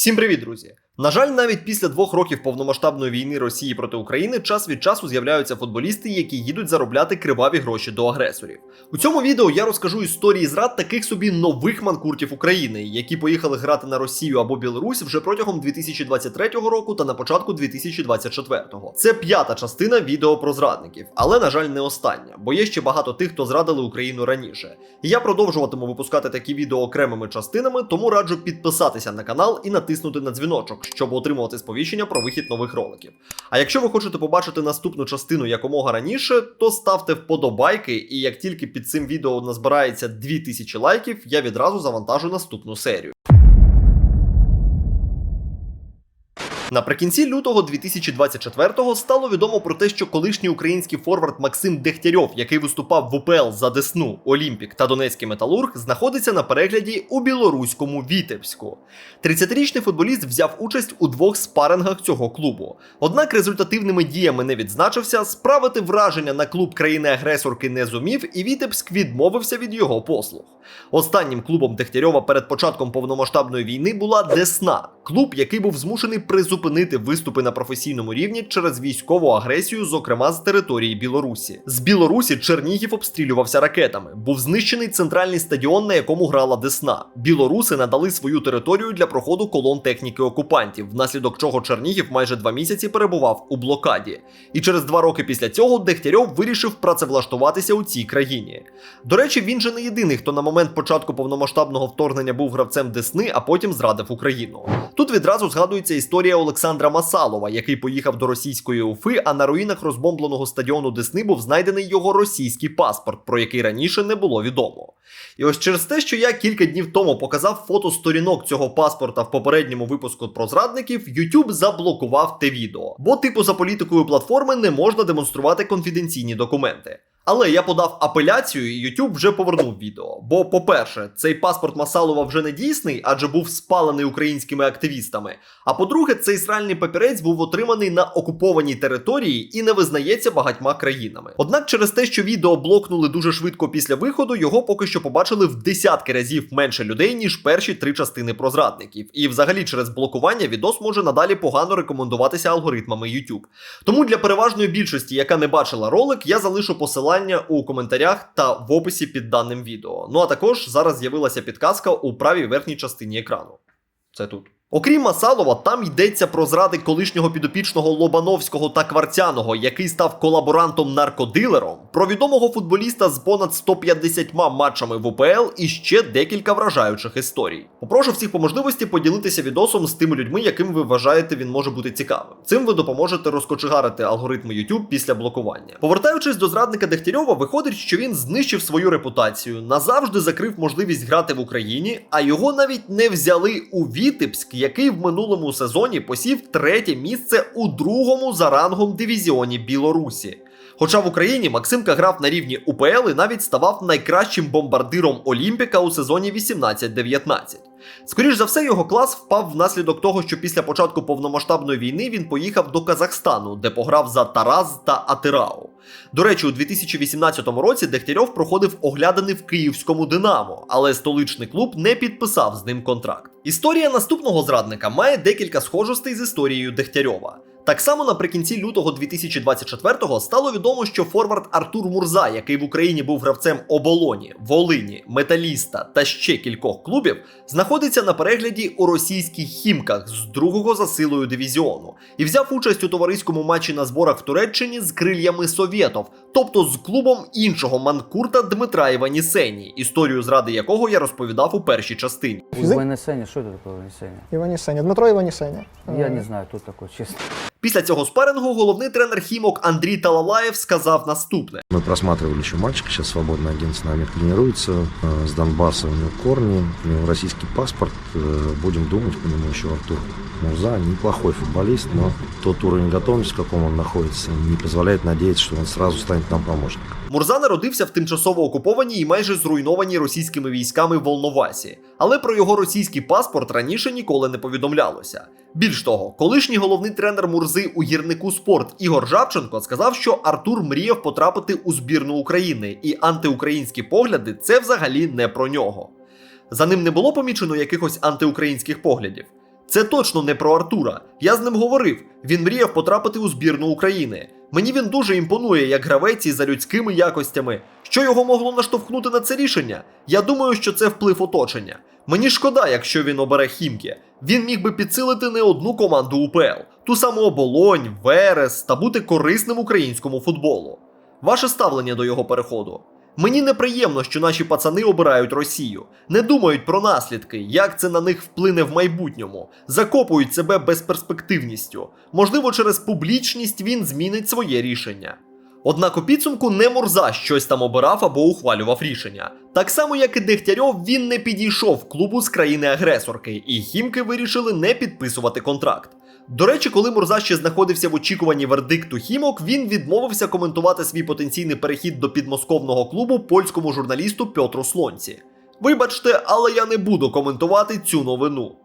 Всім привіт, друзі! На жаль, навіть після двох років повномасштабної війни Росії проти України час від часу з'являються футболісти, які їдуть заробляти криваві гроші до агресорів. У цьому відео я розкажу історії зрад таких собі нових манкуртів України, які поїхали грати на Росію або Білорусь вже протягом 2023 року та на початку 2024. Це п'ята частина відео про зрадників, але на жаль, не остання, бо є ще багато тих, хто зрадили Україну раніше. І я продовжуватиму випускати такі відео окремими частинами, тому раджу підписатися на канал і натиснути на дзвіночок, щоб отримувати сповіщення про вихід нових роликів. А якщо ви хочете побачити наступну частину якомога раніше, то ставте вподобайки, і як тільки під цим відео назбирається 2000 лайків, я відразу завантажу наступну серію. Наприкінці лютого 2024-го стало відомо про те, що колишній український форвард Максим Дегтярьов, який виступав в УПЛ за Десну, Олімпік та Донецький Металург, знаходиться на перегляді у білоруському Вітебську. 30-річний футболіст взяв участь у двох спарингах цього клубу. Однак результативними діями не відзначився, справити враження на клуб країни-агресорки не зумів, і Вітебськ відмовився від його послуг. Останнім клубом Дегтярьова перед початком повномасштабної війни була Десна, клуб, який був змушений призупинити виступи на професійному рівні через військову агресію, зокрема з території Білорусі. З Білорусі Чернігів обстрілювався ракетами. Був знищений центральний стадіон, на якому грала Десна. Білоруси надали свою територію для проходу колон техніки окупантів, внаслідок чого Чернігів майже два місяці перебував у блокаді. І через два роки після цього Дегтярьов вирішив працевлаштуватися у цій країні. До речі, він же не єдиний, хто на момент початку повномасштабного вторгнення був гравцем Десни, а потім зрадив Україну. Тут відразу згадується історія Олександра Масалова, який поїхав до російської Уфи, а на руїнах розбомбленого стадіону Десни був знайдений його російський паспорт, про який раніше не було відомо. І ось через те, що я кілька днів тому показав фото сторінок цього паспорта в попередньому випуску про зрадників, YouTube заблокував те відео, бо типу за політикою платформи не можна демонструвати конфіденційні документи. Але я подав апеляцію, і YouTube вже повернув відео. Бо, по-перше, цей паспорт Масалова вже не дійсний, адже був спалений українськими активістами. А по-друге, цей сральний папірець був отриманий на окупованій території і не визнається багатьма країнами. Однак, через те, що відео блокнули дуже швидко після виходу, його поки що побачили в десятки разів менше людей, ніж перші три частини про зрадників. І взагалі через блокування відос може надалі погано рекомендуватися алгоритмами YouTube. Тому для переважної більшості, яка не бачила ролик, я залишу посилання у коментарях та в описі під даним відео. Ну а також зараз з'явилася підказка у правій верхній частині екрану. Це тут. Окрім Масалова, там йдеться про зради колишнього підопічного Лобановського та Кварцяного, який став колаборантом-наркодилером, про відомого футболіста з понад 150 матчами в УПЛ і ще декілька вражаючих історій. Попрошу всіх по можливості поділитися відосом з тими людьми, яким ви вважаєте він може бути цікавим. Цим ви допоможете розкочегарити алгоритми YouTube після блокування. Повертаючись до зрадника Дегтярьова, виходить, що він знищив свою репутацію, назавжди закрив можливість грати в Україні, а його навіть не взяли у Вітебськ який в минулому сезоні посів третє місце у другому за рангом дивізіоні Білорусі. Хоча в Україні Максимка грав на рівні УПЛ і навіть ставав найкращим бомбардиром Олімпіка у сезоні 18-19. Скоріш за все, його клас впав внаслідок того, що після початку повномасштабної війни він поїхав до Казахстану, де пограв за Тараз та Атирау. До речі, у 2018 році Дегтярьов проходив оглядини в київському Динамо, але столичний клуб не підписав з ним контракт. Історія наступного зрадника має декілька схожостей з історією Дегтярьова. Так само наприкінці лютого 2024-го стало відомо, що форвард Артур Мурза, який в Україні був гравцем оболоні, Волині, Металіста та ще кількох клубів, знаходиться на перегляді у російських хімках з другого за силою дивізіону і взяв участь у товариському матчі на зборах в Туреччині з крилями Совєтов, тобто з клубом іншого манкурта Дмитра Іванісені, історію зради якого я розповідав у першій частині. Язык? Иванесеня, что это такое Иванесеня? Иванисеня. Дмитро Иванисеня. Я Э, не знаю, кто такой, честно. Після цього спарингу головний тренер Хімок Андрій Талалаєв сказав наступне: Мы просматривали еще мальчик, сейчас свободный агент с нами тренируется, э, с Донбасса у него корни, у него российский паспорт, э, будем думать, по нему еще Артур Мурза, неплохой футболист, но тот уровень готовности, в каком он находится, не позволяет надеяться, что он сразу станет нам помощником. Мурза народився в тимчасово окупованій і майже зруйнованій російськими військами Волновасі, але про його російський паспорт раніше ніколи не повідомлялося. Більш того, колишній головний тренер Мурзи у гірнику спорт Ігор Жабченко сказав, що Артур мріяв потрапити у збірну України, і антиукраїнські погляди це взагалі не про нього. За ним не було помічено якихось антиукраїнських поглядів. Це точно не про Артура. Я з ним говорив. Він мріяв потрапити у збірну України. Мені він дуже імпонує як гравець і за людськими якостями. Що його могло наштовхнути на це рішення? Я думаю, що це вплив оточення. Мені шкода, якщо він обере Хімки. Він міг би підсилити не одну команду УПЛ, ту саму Оболонь, Верес та бути корисним українському футболу. Ваше ставлення до його переходу. Мені неприємно, що наші пацани обирають Росію, не думають про наслідки, як це на них вплине в майбутньому, закопують себе безперспективністю. Можливо, через публічність він змінить своє рішення. Однак у підсумку не Мурза щось там обирав або ухвалював рішення. Так само, як і Дегтярьов, він не підійшов клубу з країни-агресорки, і хімки вирішили не підписувати контракт. До речі, коли Мурза ще знаходився в очікуванні вердикту хімок, він відмовився коментувати свій потенційний перехід до підмосковного клубу польському журналісту Пьотру Слонці. Вибачте, але я не буду коментувати цю новину.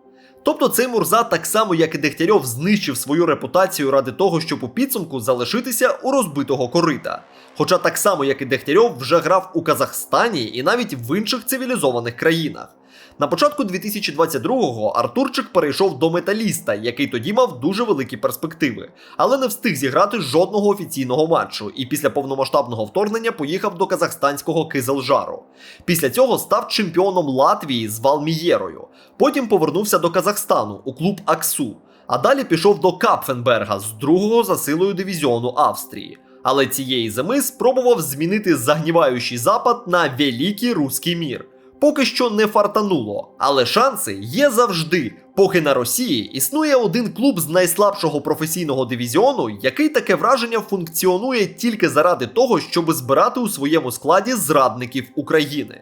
Тобто цей Мурза, так само як і Дегтярьов, знищив свою репутацію ради того, щоб у підсумку залишитися у розбитого корита. Хоча так само, як і Дегтярьов, вже грав у Казахстані і навіть в інших цивілізованих країнах. На початку 2022-го Артурчик перейшов до металіста, який тоді мав дуже великі перспективи, але не встиг зіграти жодного офіційного матчу і після повномасштабного вторгнення поїхав до казахстанського Кизелжару. Після цього став чемпіоном Латвії з Валмієрою. Потім повернувся до Казахстану у клуб Аксу, а далі пішов до Капфенберга з другого за силою дивізіону Австрії. Але цієї зими спробував змінити загніваючий запад на великий руський мір. Поки що не фартануло, але шанси є завжди, поки на Росії існує один клуб з найслабшого професійного дивізіону, який таке враження функціонує тільки заради того, щоб збирати у своєму складі зрадників України.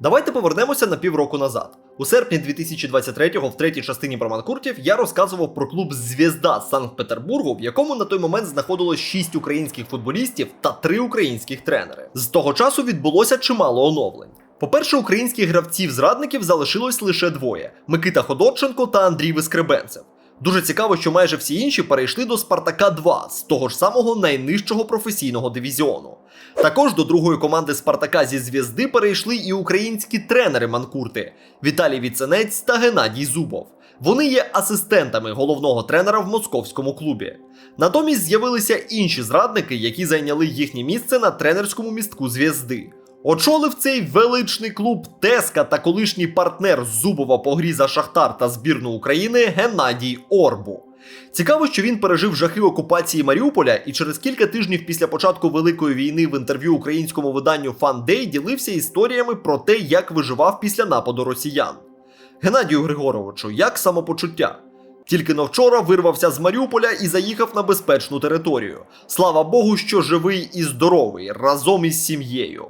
Давайте повернемося на півроку назад. У серпні 2023-го, в третій частині про манкуртів, я розказував про клуб Звізда з Санкт-Петербургу, в якому на той момент знаходилось 6 українських футболістів та 3 українських тренери. З того часу відбулося чимало оновлень. По-перше, українських гравців-зрадників залишилось лише двоє: Микита Ходорченко та Андрій Вискребенцев. Дуже цікаво, що майже всі інші перейшли до Спартака 2 з того ж самого найнижчого професійного дивізіону. Також до другої команди Спартака зі зв'язди перейшли і українські тренери Манкурти Віталій Віценець та Геннадій Зубов. Вони є асистентами головного тренера в московському клубі. Натомість з'явилися інші зрадники, які зайняли їхнє місце на тренерському містку зв'язди. Очолив цей величний клуб Теска та колишній партнер Зубова по грі за Шахтар та збірну України Геннадій Орбу. Цікаво, що він пережив жахи окупації Маріуполя і через кілька тижнів після початку Великої війни в інтерв'ю українському виданню Day ділився історіями про те, як виживав після нападу росіян. Геннадію Григоровичу, як самопочуття? Тільки но вчора вирвався з Маріуполя і заїхав на безпечну територію. Слава Богу, що живий і здоровий разом із сім'єю.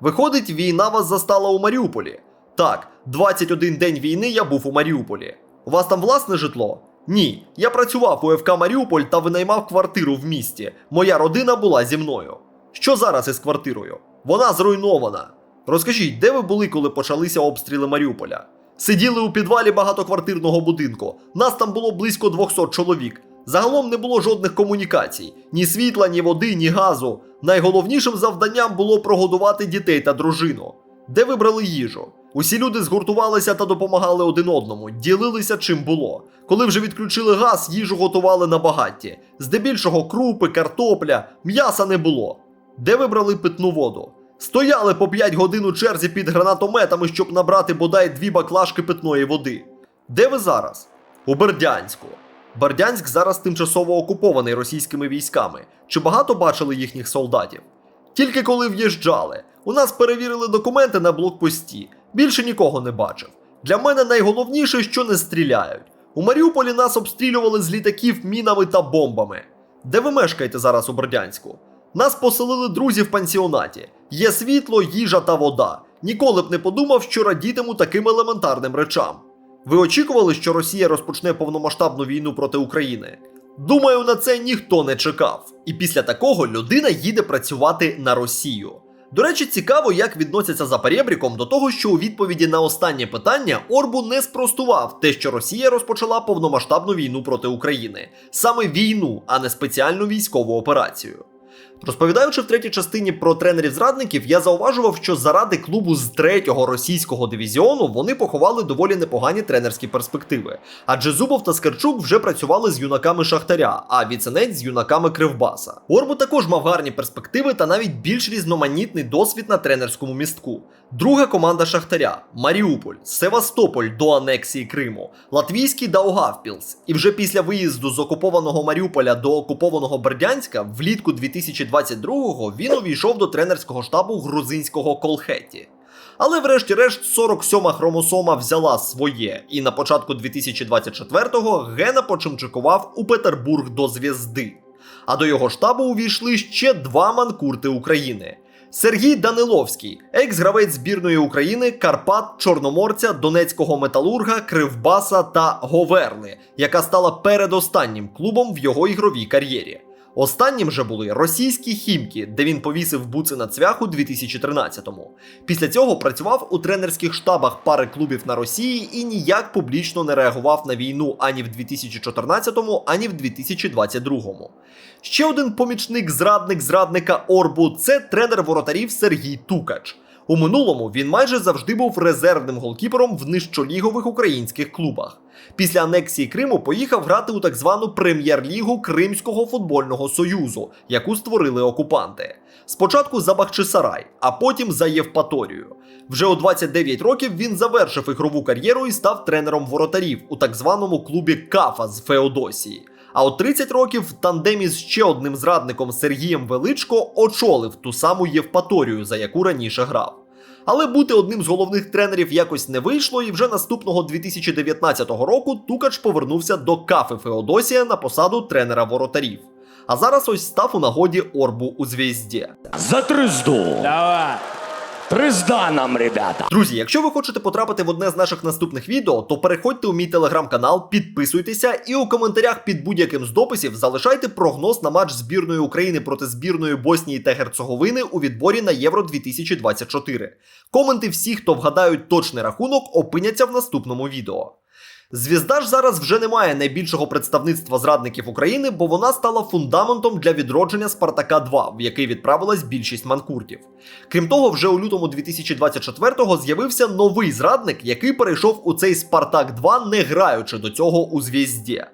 Виходить, війна вас застала у Маріуполі. Так, 21 день війни я був у Маріуполі. У вас там власне житло? Ні. Я працював у ФК Маріуполь та винаймав квартиру в місті. Моя родина була зі мною. Що зараз із квартирою? Вона зруйнована. Розкажіть, де ви були, коли почалися обстріли Маріуполя? Сиділи у підвалі багатоквартирного будинку. Нас там було близько 200 чоловік. Загалом не було жодних комунікацій: ні світла, ні води, ні газу. Найголовнішим завданням було прогодувати дітей та дружину. Де ви брали їжу? Усі люди згуртувалися та допомагали один одному, ділилися чим було. Коли вже відключили газ, їжу готували на багатті. Здебільшого крупи, картопля, м'яса не було. Де ви брали питну воду? Стояли по 5 годин у черзі під гранатометами, щоб набрати бодай дві баклажки питної води. Де ви зараз? У Бердянську. Бердянськ зараз тимчасово окупований російськими військами. Чи багато бачили їхніх солдатів? Тільки коли в'їжджали. У нас перевірили документи на блокпості. Більше нікого не бачив. Для мене найголовніше, що не стріляють. У Маріуполі нас обстрілювали з літаків мінами та бомбами. Де ви мешкаєте зараз у Бердянську? Нас поселили друзі в пансіонаті. Є світло, їжа та вода. Ніколи б не подумав, що радітиму таким елементарним речам. Ви очікували, що Росія розпочне повномасштабну війну проти України? Думаю, на це ніхто не чекав. І після такого людина їде працювати на Росію. До речі, цікаво, як відносяться за перебріком до того, що у відповіді на останнє питання Орбу не спростував те, що Росія розпочала повномасштабну війну проти України, саме війну, а не спеціальну військову операцію. Розповідаючи в третій частині про тренерів-зрадників, я зауважував, що заради клубу з третього російського дивізіону вони поховали доволі непогані тренерські перспективи. Адже Зубов та Скарчук вже працювали з юнаками Шахтаря, а Віценець з юнаками Кривбаса. Орбу також мав гарні перспективи та навіть більш різноманітний досвід на тренерському містку. Друга команда Шахтаря Маріуполь, Севастополь до анексії Криму, Латвійський Даугавпілс. І вже після виїзду з окупованого Маріуполя до окупованого Бердянська влітку 2022-го він увійшов до тренерського штабу грузинського Колхеті. Але врешті-решт 47-ма хромосома взяла своє, і на початку 2024-го Гена почимчикував у Петербург до зв'язди. А до його штабу увійшли ще два манкурти України. Сергій Даниловський, екс-гравець збірної України, Карпат, Чорноморця, Донецького металурга, Кривбаса та Говерли, яка стала передостаннім клубом в його ігровій кар'єрі. Останнім же були російські хімки, де він повісив буци на цвях у 2013-му. Після цього працював у тренерських штабах пари клубів на Росії і ніяк публічно не реагував на війну ані в 2014-му, ані в 2022-му. Ще один помічник зрадник зрадника Орбу це тренер воротарів Сергій Тукач. У минулому він майже завжди був резервним голкіпером в нижчолігових українських клубах. Після анексії Криму поїхав грати у так звану прем'єр-лігу Кримського футбольного союзу, яку створили окупанти. Спочатку за Бахчисарай, а потім за Євпаторію. Вже у 29 років він завершив ігрову кар'єру і став тренером воротарів у так званому клубі Кафа з Феодосії. А у 30 років в тандемі з ще одним зрадником Сергієм Величко очолив ту саму Євпаторію, за яку раніше грав. Але бути одним з головних тренерів якось не вийшло, і вже наступного 2019 року Тукач повернувся до кафи Феодосія на посаду тренера воротарів. А зараз ось став у нагоді Орбу у звізді. За тризду. Давай. Тризда нам, ребята. Друзі, якщо ви хочете потрапити в одне з наших наступних відео, то переходьте у мій телеграм-канал, підписуйтеся і у коментарях під будь-яким з дописів залишайте прогноз на матч збірної України проти збірної Боснії та Герцеговини у відборі на Євро 2024. Коменти всіх, хто вгадають точний рахунок, опиняться в наступному відео. Звізда ж зараз вже не має найбільшого представництва зрадників України, бо вона стала фундаментом для відродження Спартака 2, в який відправилась більшість манкуртів. Крім того, вже у лютому 2024-го з'явився новий зрадник, який перейшов у цей Спартак 2, не граючи до цього у звізді.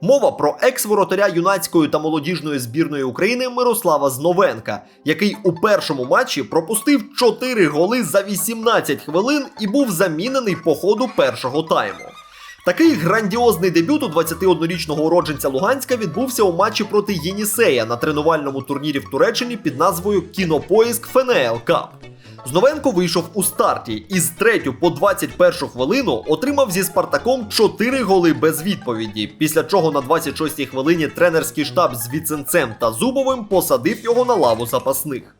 Мова про екс-воротаря юнацької та молодіжної збірної України Мирослава Зновенка, який у першому матчі пропустив 4 голи за 18 хвилин і був замінений по ходу першого тайму. Такий грандіозний дебют у 21-річного уродженця Луганська відбувся у матчі проти Єнісея на тренувальному турнірі в Туреччині під назвою Кінопоїск ФНЛ Кап. Зновенко вийшов у старті і з 3 по 21 хвилину отримав зі Спартаком 4 голи без відповіді, після чого на 26-й хвилині тренерський штаб з Віценцем та Зубовим посадив його на лаву запасних.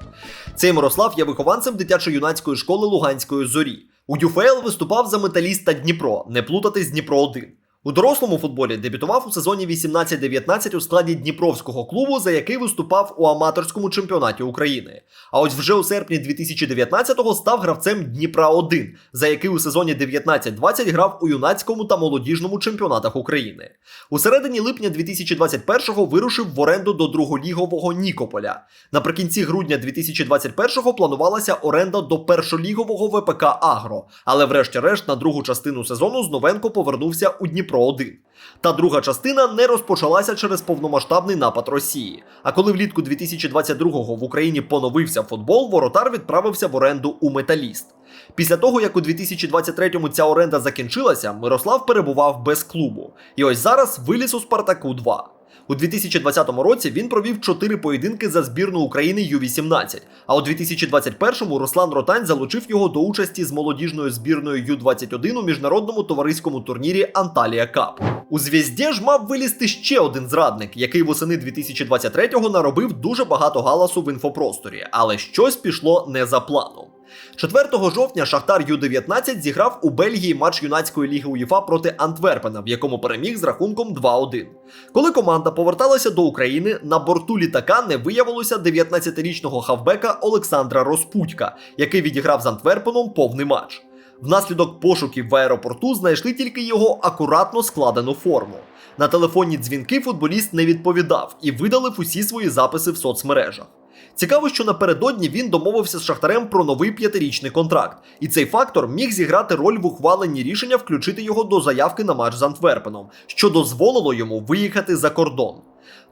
Цей Мирослав є вихованцем дитячо-юнацької школи Луганської зорі. У ЮФЛ виступав за металіста Дніпро, не плутати з Дніпро 1. У дорослому футболі дебютував у сезоні 18-19 у складі Дніпровського клубу, за який виступав у аматорському чемпіонаті України. А ось вже у серпні 2019-го став гравцем Дніпра 1, за який у сезоні 19-20 грав у юнацькому та молодіжному чемпіонатах України. У середині липня 2021-го вирушив в оренду до друголігового Нікополя. Наприкінці грудня 2021-го планувалася оренда до першолігового ВПК Агро, але врешті-решт на другу частину сезону Зновенко повернувся у Дніпро 1. Та друга частина не розпочалася через повномасштабний напад Росії. А коли влітку 2022-го в Україні поновився футбол, воротар відправився в оренду у Металіст. Після того, як у 2023-му ця оренда закінчилася, Мирослав перебував без клубу. І ось зараз виліз у Спартаку 2. У 2020 році він провів 4 поєдинки за збірну України Ю-18, а у 2021-му Руслан Ротань залучив його до участі з молодіжною збірною Ю-21 у міжнародному товариському турнірі Анталія Кап. У зв'язді ж мав вилізти ще один зрадник, який восени 2023-го наробив дуже багато галасу в інфопросторі, але щось пішло не за планом. 4 жовтня Шахтар Ю-19 зіграв у Бельгії матч юнацької ліги УЄФА проти Антверпена, в якому переміг з рахунком 2-1. Коли команда поверталася до України, на борту літака не виявилося 19-річного хавбека Олександра Розпутька, який відіграв з Антверпеном повний матч. Внаслідок пошуків в аеропорту знайшли тільки його акуратно складену форму. На телефонні дзвінки футболіст не відповідав і видалив усі свої записи в соцмережах. Цікаво, що напередодні він домовився з Шахтарем про новий п'ятирічний контракт, і цей фактор міг зіграти роль в ухваленні рішення включити його до заявки на матч з Антверпеном, що дозволило йому виїхати за кордон.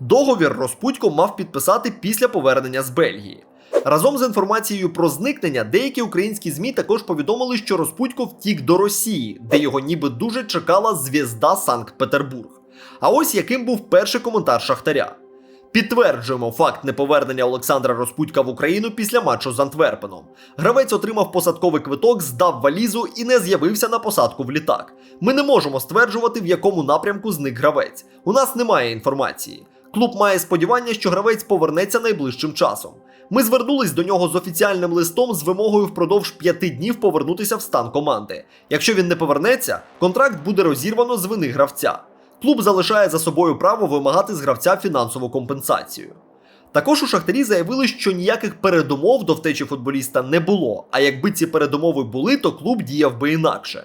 Договір Розпудько мав підписати після повернення з Бельгії. Разом з інформацією про зникнення, деякі українські ЗМІ також повідомили, що Розпудько втік до Росії, де його ніби дуже чекала звізда Санкт-Петербург. А ось яким був перший коментар Шахтаря. Підтверджуємо факт неповернення Олександра Розпудька в Україну після матчу з Антверпеном. Гравець отримав посадковий квиток, здав валізу і не з'явився на посадку в літак. Ми не можемо стверджувати, в якому напрямку зник гравець. У нас немає інформації. Клуб має сподівання, що гравець повернеться найближчим часом. Ми звернулись до нього з офіціальним листом з вимогою впродовж п'яти днів повернутися в стан команди. Якщо він не повернеться, контракт буде розірвано з вини гравця. Клуб залишає за собою право вимагати з гравця фінансову компенсацію. Також у Шахтарі заявили, що ніяких передумов до втечі футболіста не було, а якби ці передумови були, то клуб діяв би інакше.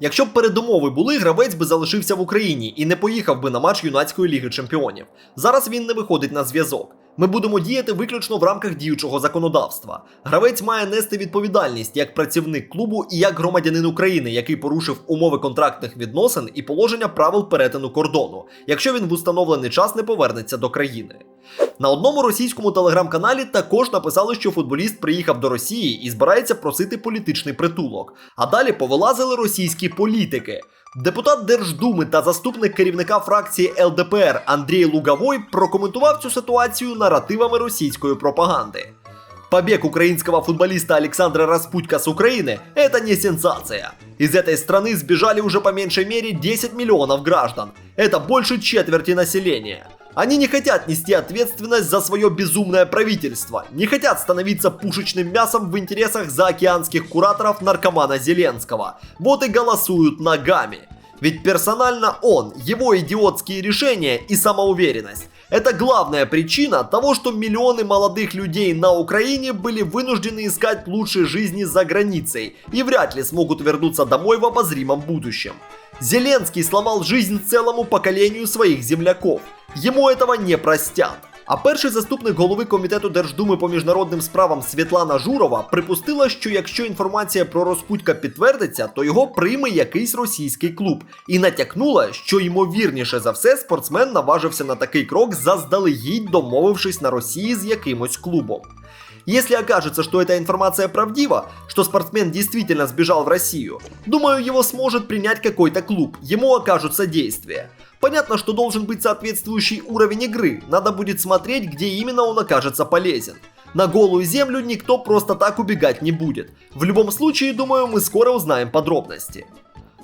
Якщо б передумови були, гравець би залишився в Україні і не поїхав би на матч юнацької ліги чемпіонів. Зараз він не виходить на зв'язок. Ми будемо діяти виключно в рамках діючого законодавства. Гравець має нести відповідальність як працівник клубу і як громадянин України, який порушив умови контрактних відносин і положення правил перетину кордону, якщо він в установлений час не повернеться до країни. На одному російському телеграм-каналі також написали, що футболіст приїхав до Росії і збирається просити політичний притулок. А далі повилазили російські політики. Депутат Держдуми та заступник керівника фракції ЛДПР Андрій Луговой прокоментував цю ситуацію наративами російської пропаганди. Побег украинского футболиста Александра Распутька с Украины – это не сенсация. Из этой страны сбежали уже по меньшей мере 10 миллионов граждан. Это больше четверти населения. Они не хотят нести ответственность за свое безумное правительство, не хотят становиться пушечным мясом в интересах заокеанских кураторов наркомана Зеленского. Вот и голосуют ногами. Ведь персонально он, его идиотские решения и самоуверенность – это главная причина того, что миллионы молодых людей на Украине были вынуждены искать лучшей жизни за границей и вряд ли смогут вернуться домой в обозримом будущем. Зеленский сломал жизнь целому поколению своих земляков. Ему этого не простят. А перший заступник голови комітету Держдуми по міжнародним справам Світлана Журова припустила, що якщо інформація про Розпутька підтвердиться, то його прийме якийсь російський клуб, і натякнула, що ймовірніше за все спортсмен наважився на такий крок, заздалегідь домовившись на Росії з якимось клубом. Если окажется, что эта информация правдива, что спортсмен действительно сбежал в Россию, думаю, его сможет принять какой-то клуб, ему окажут содействие. Понятно, что должен быть соответствующий уровень игры, надо будет смотреть, где именно он окажется полезен. На голую землю никто просто так убегать не будет. В любом случае, думаю, мы скоро узнаем подробности.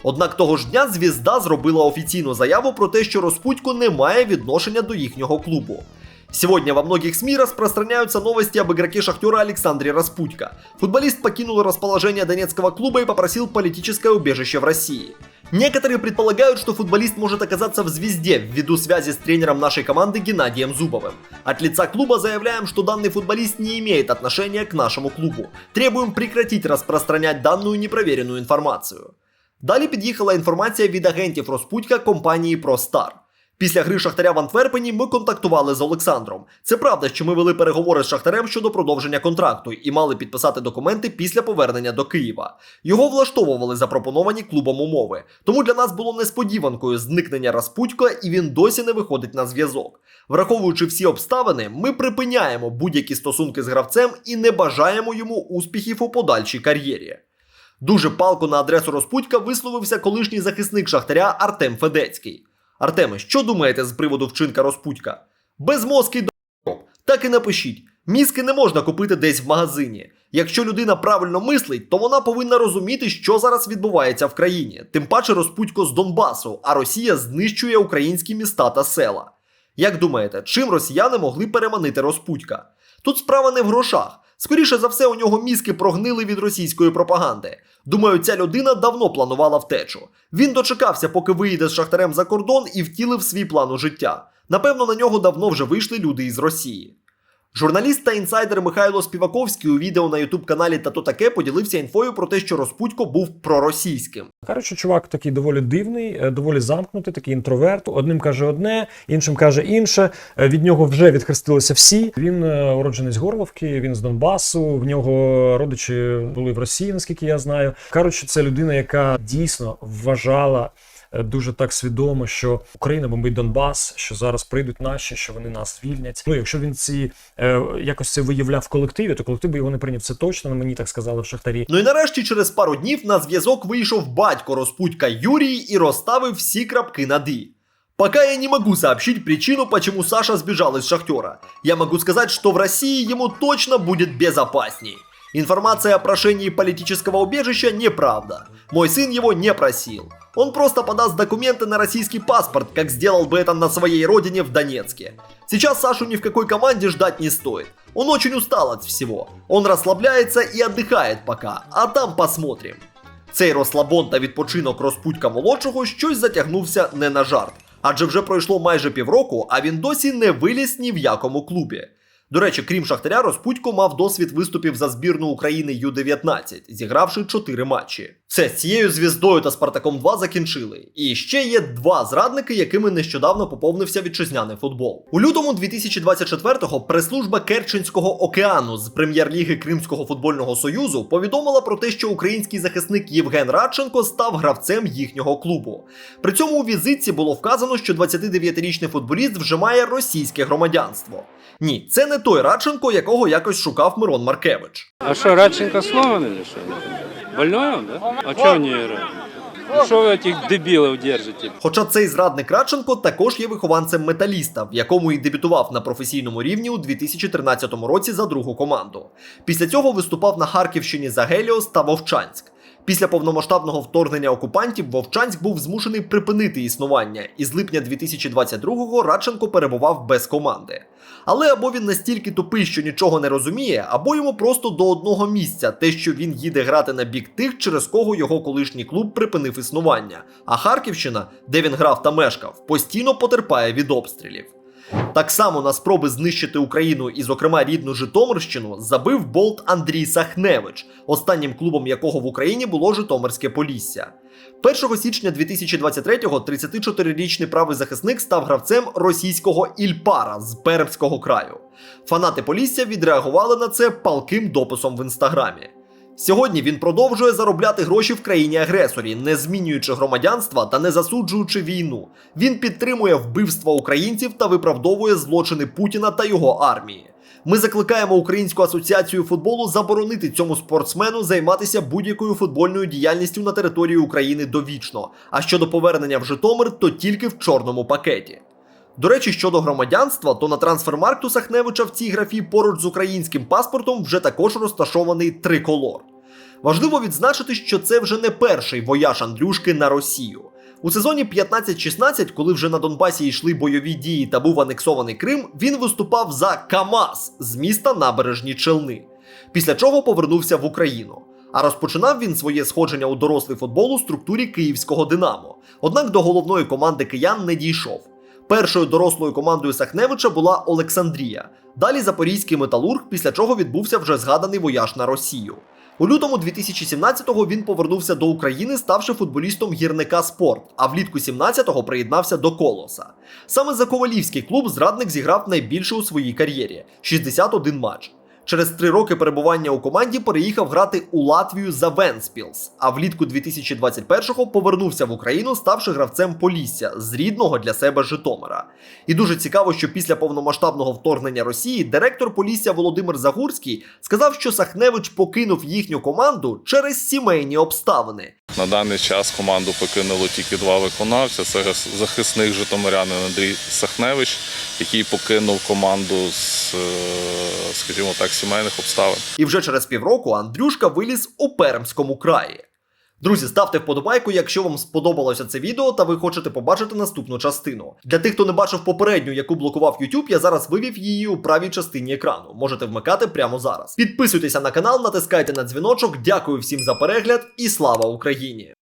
Однак того ж дня звізда зробила офіційну заяву про те, що Розпутько не має відношення до їхнього клубу. Сегодня во многих СМИ распространяются новости об игроке Шахтера Александре Распутько. Футболист покинул расположение донецкого клуба и попросил политическое убежище в России. Некоторые предполагают, что футболист может оказаться в «Звезде» ввиду связи с тренером нашей команды Геннадием Зубовым. От лица клуба заявляем, что данный футболист не имеет отношения к нашему клубу. Требуем прекратить распространять данную непроверенную информацию. Далі під'їхала інформація від агентів Розпутька компанії ProStar. Після гри Шахтаря в Антверпені ми контактували з Олександром. Це правда, що ми вели переговори з Шахтарем щодо продовження контракту і мали підписати документи після повернення до Києва. Його влаштовували запропоновані клубом умови. Тому для нас було несподіванкою зникнення Распутька, і він досі не виходить на зв'язок. Враховуючи всі обставини, ми припиняємо будь-які стосунки з гравцем і не бажаємо йому успіхів у подальшій кар'єрі. Дуже палко на адресу Розпутька висловився колишній захисник Шахтаря Артем Федецький. Артеме, що думаєте з приводу вчинка Розпутька? Безмозкий до так і напишіть. Мізки не можна купити десь в магазині. Якщо людина правильно мислить, то вона повинна розуміти, що зараз відбувається в країні. Тим паче Розпутько з Донбасу, а Росія знищує українські міста та села. Як думаєте, чим росіяни могли переманити Розпутька? Тут справа не в грошах. Скоріше за все, у нього мізки прогнили від російської пропаганди. Думаю, ця людина давно планувала втечу. Він дочекався, поки виїде з шахтарем за кордон і втілив свій план у життя. Напевно, на нього давно вже вийшли люди із Росії. Журналіст та інсайдер Михайло Співаковський у відео на ютуб каналі Та то таке поділився інфою про те, що Розпутько був проросійським. Кажуть, чувак такий доволі дивний, е, доволі замкнутий, такий інтроверт. Одним каже одне, іншим каже інше. Е, Від нього вже відхрестилися всі. Він е, уродженець Горловки, він з Донбасу. В нього родичі були в Росії, наскільки я знаю. Що це людина, яка дійсно вважала. Е, Дуже так свідомо, що Україна бомбить Донбас, що зараз прийдуть наші, що вони нас звільнять. Ну, якщо він ці е, якось це виявляв в колективі, то колектив би його не прийняв. Це точно мені так сказали в Шахтарі. Ну і нарешті, через пару днів на зв'язок вийшов батько Розпутька Юрій і розставив всі крапки над «и». Пока я не могу сообщить причину, почему Саша сбежал из Шахтера. Я могу сказать, что в России ему точно будет безопасней. Информация о прошении политического убежища неправда. Мой сын его не просил. Он просто подаст документы на российский паспорт, как сделал бы это на своей родине в Донецке. Сейчас Сашу ни в какой команде ждать не стоит. Он очень устал от всего. Он расслабляется и отдыхает пока, а там посмотрим. Цей розслабон та відпочинок розпутька молодшого щось затягнувся не на жарт. Адже вже пройшло майже півроку, а він досі не виліз ні в якому клубі. До речі, крім Шахтаря, Розпутько мав досвід виступів за збірну України Ю-19, зігравши 4 матчі. Все, з цією звіздою та Спартаком 2 закінчили. І ще є два зрадники, якими нещодавно поповнився вітчизняний футбол. У лютому 2024-го прес-служба Керченського океану з прем'єр-ліги Кримського футбольного союзу повідомила про те, що український захисник Євген Радченко став гравцем їхнього клубу. При цьому у візитці було вказано, що 29-річний футболіст вже має російське громадянство. Ні, це не той Радченко, якого якось шукав Мирон Маркевич. А что, Радченко сломан или что? Больной он, да? А что не играет? Ну что вы этих дебилов держите? Хоча цей зрадник Радченко також є вихованцем металіста, в якому і дебютував на професійному рівні у 2013 році за другу команду. Після цього виступав на Харківщині за Геліос та Вовчанськ. Після повномасштабного вторгнення окупантів Вовчанськ був змушений припинити існування, і з липня 2022-го Радченко перебував без команди. Але або він настільки тупий, що нічого не розуміє, або йому просто до одного місця те, що він їде грати на бік тих, через кого його колишній клуб припинив існування. А Харківщина, де він грав та мешкав, постійно потерпає від обстрілів. Так само на спроби знищити Україну і, зокрема, рідну Житомирщину забив болт Андрій Сахневич, останнім клубом якого в Україні було Житомирське Полісся. 1 січня 2023-го 34-річний правий захисник став гравцем російського Ільпара з Пермського краю. Фанати Полісся відреагували на це палким дописом в інстаграмі. Сьогодні він продовжує заробляти гроші в країні-агресорі, не змінюючи громадянства та не засуджуючи війну. Він підтримує вбивства українців та виправдовує злочини Путіна та його армії. Ми закликаємо Українську асоціацію футболу заборонити цьому спортсмену займатися будь-якою футбольною діяльністю на території України довічно. А щодо повернення в Житомир, то тільки в чорному пакеті. До речі, щодо громадянства, то на трансфермаркту Сахневича в цій графі поруч з українським паспортом вже також розташований триколор. Важливо відзначити, що це вже не перший вояж Андрюшки на Росію. У сезоні 15-16, коли вже на Донбасі йшли бойові дії та був анексований Крим, він виступав за КАМАЗ з міста Набережні Челни. Після чого повернувся в Україну. А розпочинав він своє сходження у дорослий футбол у структурі київського Динамо. Однак до головної команди киян не дійшов. Першою дорослою командою Сахневича була Олександрія. Далі Запорізький металург, після чого відбувся вже згаданий вояж на Росію. У лютому 2017-го він повернувся до України, ставши футболістом гірника спорт, а влітку 17-го приєднався до Колоса. Саме за ковалівський клуб зрадник зіграв найбільше у своїй кар'єрі 61 матч. Через три роки перебування у команді переїхав грати у Латвію за Венспілс, а влітку 2021-го повернувся в Україну, ставши гравцем Полісся з рідного для себе Житомира. І дуже цікаво, що після повномасштабного вторгнення Росії директор Полісся Володимир Загурський сказав, що Сахневич покинув їхню команду через сімейні обставини. На даний час команду покинуло тільки два виконавця. Це захисник житомирянин Андрій Сахневич, який покинув команду з, е, скажімо так, сімейних обставин. І вже через півроку Андрюшка виліз у Пермському краї. Друзі, ставте вподобайку, якщо вам сподобалося це відео та ви хочете побачити наступну частину. Для тих, хто не бачив попередню, яку блокував YouTube, я зараз вивів її у правій частині екрану. Можете вмикати прямо зараз. Підписуйтеся на канал, натискайте на дзвіночок. Дякую всім за перегляд і слава Україні!